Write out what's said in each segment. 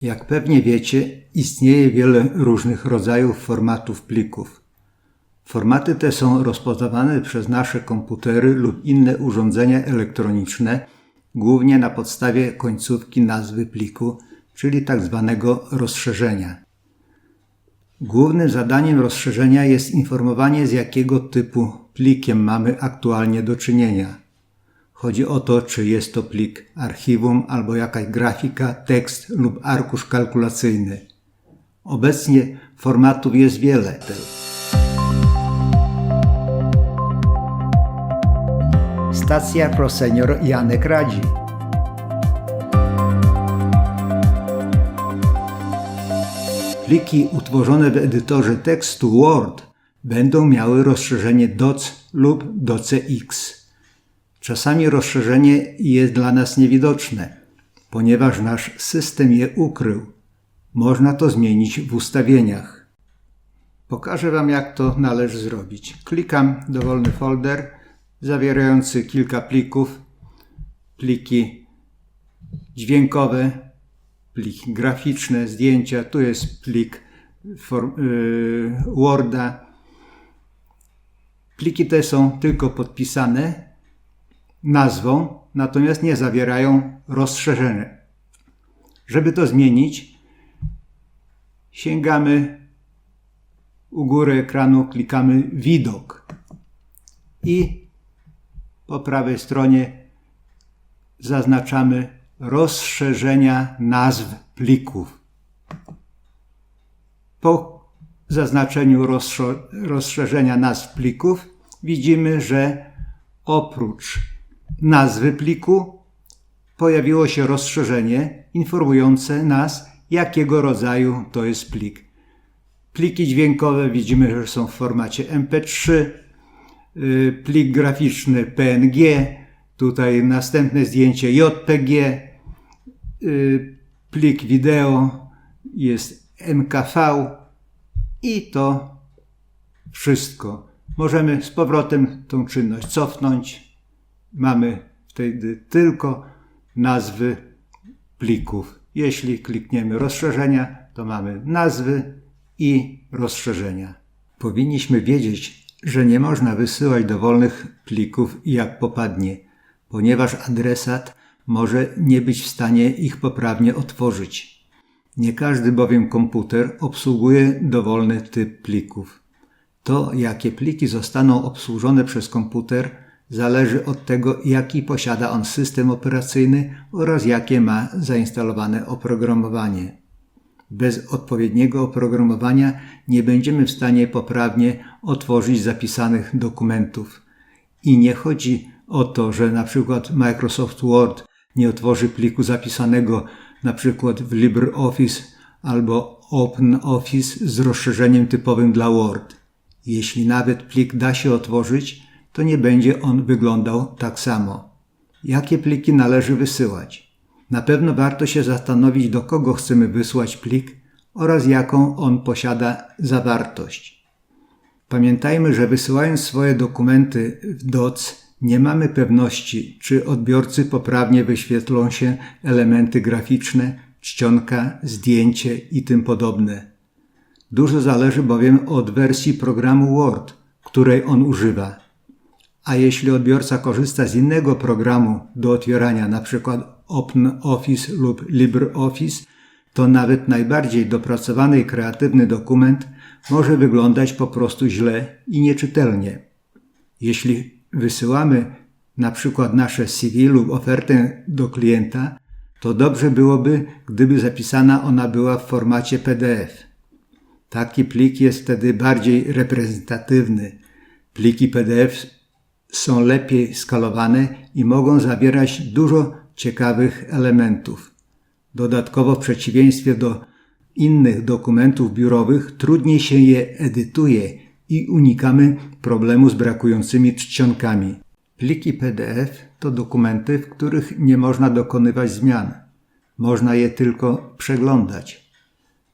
Jak pewnie wiecie, istnieje wiele różnych rodzajów formatów plików. Formaty te są rozpoznawane przez nasze komputery lub inne urządzenia elektroniczne głównie na podstawie końcówki nazwy pliku, czyli tzw. rozszerzenia. Głównym zadaniem rozszerzenia jest informowanie z jakiego typu plikiem mamy aktualnie do czynienia. Chodzi o to, czy jest to plik archiwum albo jakaś grafika, tekst lub arkusz kalkulacyjny. Obecnie formatów jest wiele. Stacja profesor Janek Radzi. Pliki utworzone w edytorze tekstu Word będą miały rozszerzenie DOC lub DOCX. Czasami rozszerzenie jest dla nas niewidoczne, ponieważ nasz system je ukrył. Można to zmienić w ustawieniach. Pokażę Wam, jak to należy zrobić. Klikam dowolny folder zawierający kilka plików, pliki dźwiękowe, pliki graficzne, zdjęcia. Tu jest plik yy, Worda. Pliki te są tylko podpisane nazwą, natomiast nie zawierają rozszerzenia. Żeby to zmienić, sięgamy u góry ekranu, klikamy widok i po prawej stronie zaznaczamy rozszerzenia nazw plików. Po zaznaczeniu rozszerzenia nazw plików widzimy, że oprócz nazwy pliku pojawiło się rozszerzenie informujące nas, jakiego rodzaju to jest plik. Pliki dźwiękowe widzimy, że są w formacie MP3, y, plik graficzny PNG, tutaj następne zdjęcie JPG, y, plik wideo jest MKV i to wszystko. Możemy z powrotem tą czynność cofnąć mamy wtedy tylko nazwy plików. Jeśli klikniemy rozszerzenia, to mamy nazwy i rozszerzenia. Powinniśmy wiedzieć, że nie można wysyłać dowolnych plików jak popadnie, ponieważ adresat może nie być w stanie ich poprawnie otworzyć. Nie każdy bowiem komputer obsługuje dowolny typ plików. To, jakie pliki zostaną obsłużone przez komputer, zależy od tego, jaki posiada on system operacyjny oraz jakie ma zainstalowane oprogramowanie. Bez odpowiedniego oprogramowania nie będziemy w stanie poprawnie otworzyć zapisanych dokumentów. I nie chodzi o to, że na przykład Microsoft Word nie otworzy pliku zapisanego na przykład w LibreOffice albo OpenOffice z rozszerzeniem typowym dla Word. Jeśli nawet plik da się otworzyć, to nie będzie on wyglądał tak samo. Jakie pliki należy wysyłać? Na pewno warto się zastanowić, do kogo chcemy wysłać plik oraz jaką on posiada zawartość. Pamiętajmy, że wysyłając swoje dokumenty w DOC nie mamy pewności, czy odbiorcy poprawnie wyświetlą się elementy graficzne, czcionka, zdjęcie i tym podobne. Dużo zależy bowiem od wersji programu Word, której on używa. A jeśli odbiorca korzysta z innego programu do otwierania, np. OpenOffice lub LibreOffice, to nawet najbardziej dopracowany i kreatywny dokument może wyglądać po prostu źle i nieczytelnie. Jeśli wysyłamy przykład nasze CV lub ofertę do klienta, to dobrze byłoby, gdyby zapisana ona była w formacie PDF. Taki plik jest wtedy bardziej reprezentatywny. Pliki PDF są lepiej skalowane i mogą zawierać dużo ciekawych elementów. Dodatkowo w przeciwieństwie do innych dokumentów biurowych trudniej się je edytuje i unikamy problemu z brakującymi czcionkami. Pliki PDF to dokumenty, w których nie można dokonywać zmian. Można je tylko przeglądać.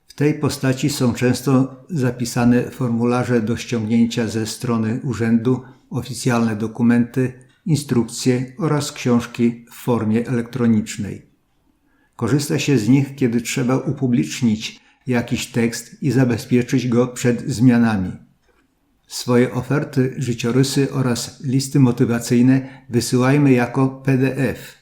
W tej postaci są często zapisane formularze do ściągnięcia ze strony urzędu oficjalne dokumenty, instrukcje oraz książki w formie elektronicznej. Korzysta się z nich, kiedy trzeba upublicznić jakiś tekst i zabezpieczyć go przed zmianami. Swoje oferty, życiorysy oraz listy motywacyjne wysyłajmy jako PDF,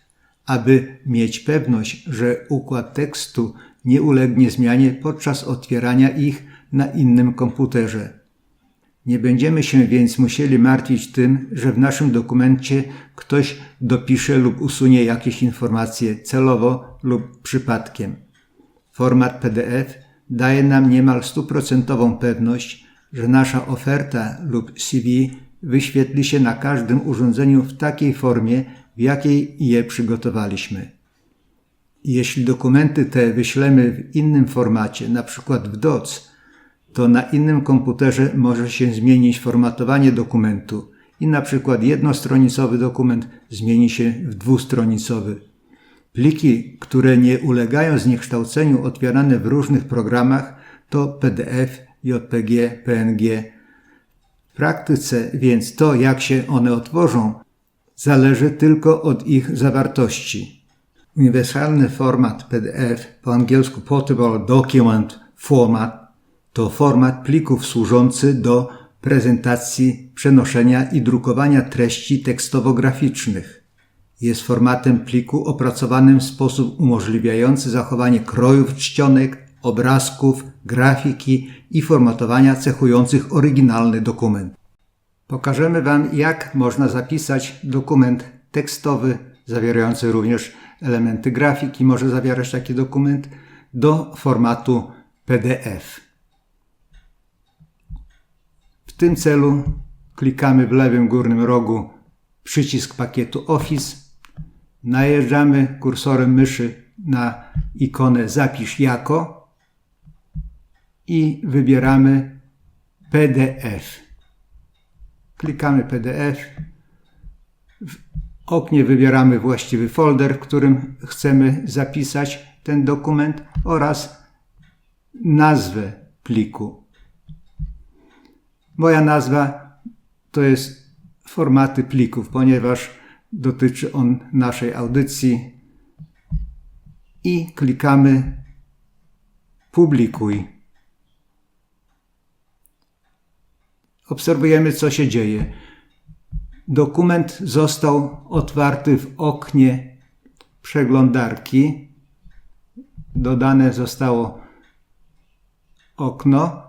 aby mieć pewność, że układ tekstu nie ulegnie zmianie podczas otwierania ich na innym komputerze. Nie będziemy się więc musieli martwić tym, że w naszym dokumencie ktoś dopisze lub usunie jakieś informacje celowo lub przypadkiem. Format PDF daje nam niemal stuprocentową pewność, że nasza oferta lub CV wyświetli się na każdym urządzeniu w takiej formie, w jakiej je przygotowaliśmy. Jeśli dokumenty te wyślemy w innym formacie, np. w DOC, to na innym komputerze może się zmienić formatowanie dokumentu i na przykład jednostronicowy dokument zmieni się w dwustronicowy. Pliki, które nie ulegają zniekształceniu otwierane w różnych programach to PDF, JPG, PNG. W praktyce więc to, jak się one otworzą, zależy tylko od ich zawartości. Uniwersalny format PDF, po angielsku Portable Document Format, to format plików służący do prezentacji, przenoszenia i drukowania treści tekstowo-graficznych. Jest formatem pliku opracowanym w sposób umożliwiający zachowanie krojów czcionek, obrazków, grafiki i formatowania cechujących oryginalny dokument. Pokażemy Wam, jak można zapisać dokument tekstowy, zawierający również elementy grafiki, może zawierać taki dokument, do formatu PDF. Tym celu klikamy w lewym górnym rogu przycisk pakietu Office, najeżdżamy kursorem myszy na ikonę Zapisz jako i wybieramy PDF. Klikamy PDF. W oknie wybieramy właściwy folder, w którym chcemy zapisać ten dokument oraz nazwę pliku. Moja nazwa to jest formaty plików, ponieważ dotyczy on naszej audycji i klikamy publikuj. Obserwujemy, co się dzieje. Dokument został otwarty w oknie przeglądarki. Dodane zostało okno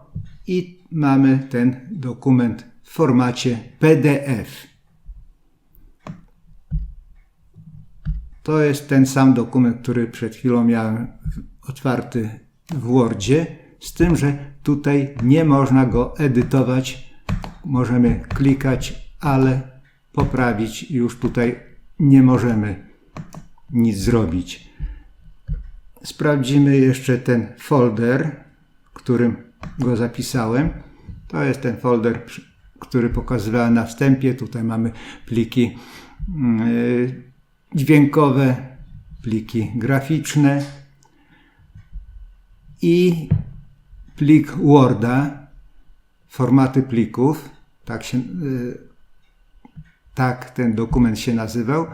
i mamy ten dokument w formacie PDF. To jest ten sam dokument, który przed chwilą miałem otwarty w Wordzie, z tym, że tutaj nie można go edytować. Możemy klikać, ale poprawić już tutaj nie możemy nic zrobić. Sprawdzimy jeszcze ten folder, w którym go zapisałem. To jest ten folder, który pokazywałem na wstępie. Tutaj mamy pliki yy, dźwiękowe, pliki graficzne i plik Worda, formaty plików, tak, się, yy, tak ten dokument się nazywał.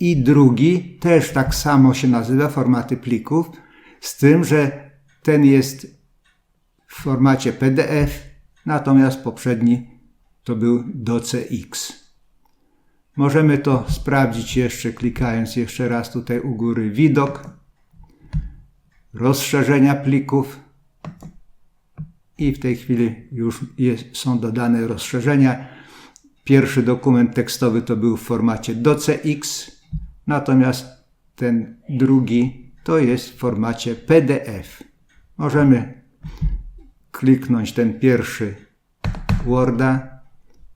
I drugi też tak samo się nazywa, formaty plików, z tym, że ten jest w formacie PDF, natomiast poprzedni to był docx. Możemy to sprawdzić jeszcze klikając jeszcze raz tutaj u góry widok, rozszerzenia plików i w tej chwili już jest, są dodane rozszerzenia. Pierwszy dokument tekstowy to był w formacie docx, natomiast ten drugi to jest w formacie PDF. Możemy kliknąć ten pierwszy Worda.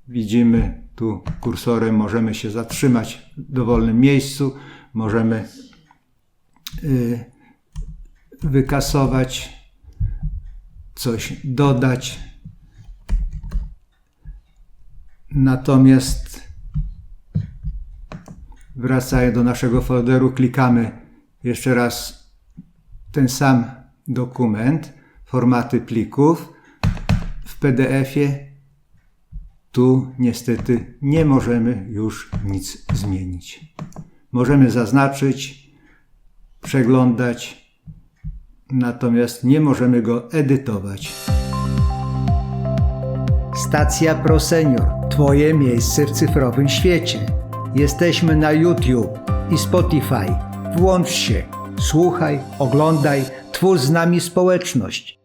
Widzimy tu kursorem, możemy się zatrzymać w dowolnym miejscu, możemy y, wykasować, coś dodać. Natomiast wracając do naszego folderu, klikamy jeszcze raz ten sam dokument formaty plików. W PDF-ie tu niestety nie możemy już nic zmienić. Możemy zaznaczyć przeglądać, natomiast nie możemy go edytować. Stacja Pro Senior. Twoje miejsce w cyfrowym świecie. Jesteśmy na YouTube i Spotify. Włącz się, słuchaj, oglądaj, twórz z nami społeczność.